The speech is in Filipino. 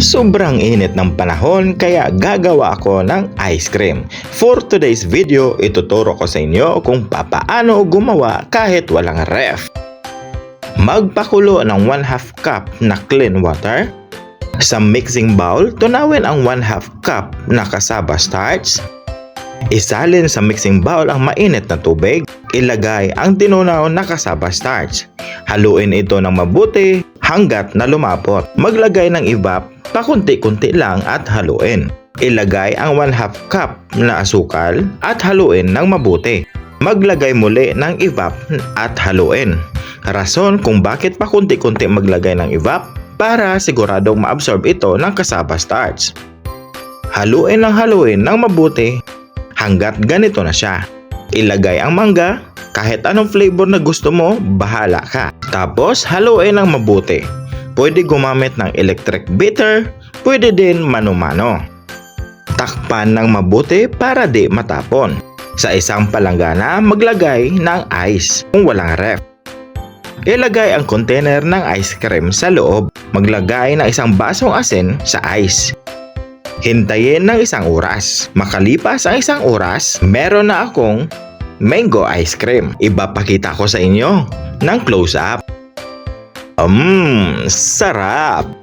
Sobrang init ng panahon kaya gagawa ako ng ice cream. For today's video, ituturo ko sa inyo kung papaano gumawa kahit walang ref. Magpakulo ng 1 half cup na clean water. Sa mixing bowl, tunawin ang 1 half cup na kasaba starch. Isalin sa mixing bowl ang mainit na tubig. Ilagay ang tinunaw na kasaba starch. Haluin ito ng mabuti hanggat na lumapot. Maglagay ng evap pakunti-kunti lang at haluin. Ilagay ang 1 half cup na asukal at haluin ng mabuti. Maglagay muli ng evap at haluin. Rason kung bakit pakunti-kunti maglagay ng evap para siguradong maabsorb ito ng kasaba starch. Haluin ng haluin ng mabuti hanggat ganito na siya. Ilagay ang mangga, kahit anong flavor na gusto mo, bahala ka. Tapos haluin ng mabuti. Pwede gumamit ng electric beater, pwede din mano-mano. Takpan ng mabuti para di matapon. Sa isang palanggana, maglagay ng ice kung walang ref. Ilagay ang container ng ice cream sa loob. Maglagay ng isang basong asin sa ice. Hintayin ng isang oras. Makalipas ang isang oras, meron na akong mango ice cream. Ibapakita ko sa inyo ng close-up. Mmm, sarap!